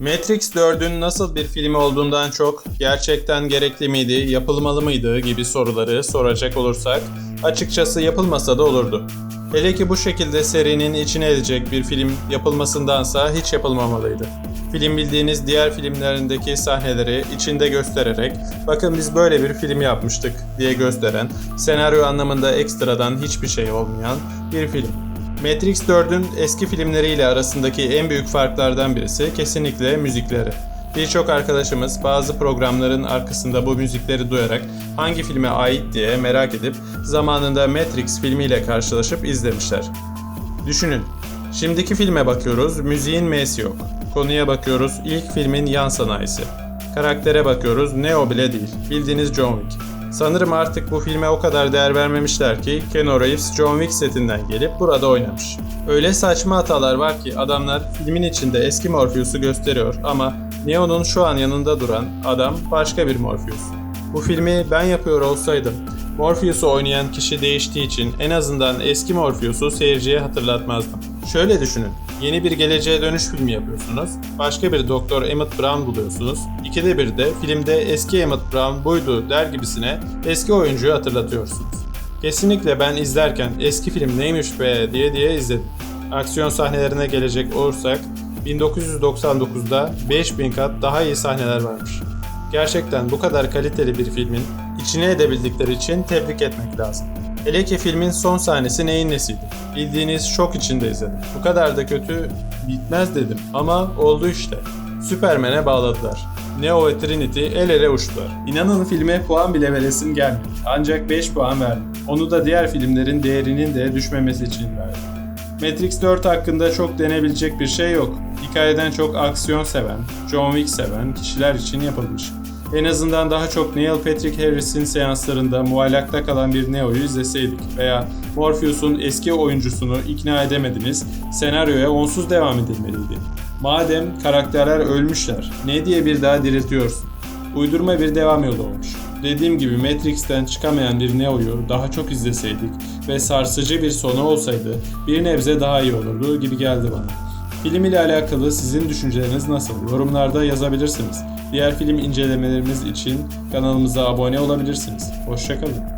Matrix 4'ün nasıl bir film olduğundan çok gerçekten gerekli miydi, yapılmalı mıydı gibi soruları soracak olursak açıkçası yapılmasa da olurdu. Hele ki bu şekilde serinin içine edecek bir film yapılmasındansa hiç yapılmamalıydı. Film bildiğiniz diğer filmlerindeki sahneleri içinde göstererek bakın biz böyle bir film yapmıştık diye gösteren, senaryo anlamında ekstradan hiçbir şey olmayan bir film. Matrix 4'ün eski filmleriyle arasındaki en büyük farklardan birisi kesinlikle müzikleri. Birçok arkadaşımız bazı programların arkasında bu müzikleri duyarak hangi filme ait diye merak edip zamanında Matrix filmiyle karşılaşıp izlemişler. Düşünün, şimdiki filme bakıyoruz, müziğin M'si yok. Konuya bakıyoruz, ilk filmin yan sanayisi. Karaktere bakıyoruz, Neo bile değil, bildiğiniz John Wick. Sanırım artık bu filme o kadar değer vermemişler ki Keanu Reeves John Wick setinden gelip burada oynamış. Öyle saçma hatalar var ki adamlar filmin içinde eski Morpheus'u gösteriyor ama Neo'nun şu an yanında duran adam başka bir Morpheus. Bu filmi ben yapıyor olsaydım Morpheus'u oynayan kişi değiştiği için en azından eski Morpheus'u seyirciye hatırlatmazdım. Şöyle düşünün. Yeni bir geleceğe dönüş filmi yapıyorsunuz. Başka bir Doktor Emmett Brown buluyorsunuz. İkide bir de filmde eski Emmett Brown buydu der gibisine eski oyuncuyu hatırlatıyorsunuz. Kesinlikle ben izlerken eski film neymiş be diye diye izledim. Aksiyon sahnelerine gelecek olursak 1999'da 5000 kat daha iyi sahneler varmış. Gerçekten bu kadar kaliteli bir filmin içine edebildikleri için tebrik etmek lazım. Hele ki filmin son sahnesi neyin nesiydi? Bildiğiniz şok içinde izledim. Bu kadar da kötü bitmez dedim ama oldu işte. Süpermen'e bağladılar. Neo ve Trinity el ele uçtular. İnanın filme puan bile veresim gelmedi. Ancak 5 puan verdim. Onu da diğer filmlerin değerinin de düşmemesi için verdim. Matrix 4 hakkında çok denebilecek bir şey yok. Hikayeden çok aksiyon seven, John Wick seven kişiler için yapılmış. En azından daha çok Neil Patrick Harris'in seanslarında muallakta kalan bir Neo'yu izleseydik veya Morpheus'un eski oyuncusunu ikna edemediniz, senaryoya onsuz devam edilmeliydi. Madem karakterler ölmüşler, ne diye bir daha diriltiyorsun? Uydurma bir devam yolu olmuş. Dediğim gibi Matrix'ten çıkamayan bir Neo'yu daha çok izleseydik ve sarsıcı bir sonu olsaydı bir nebze daha iyi olurdu gibi geldi bana. Film ile alakalı sizin düşünceleriniz nasıl? Yorumlarda yazabilirsiniz. Diğer film incelemelerimiz için kanalımıza abone olabilirsiniz. Hoşçakalın.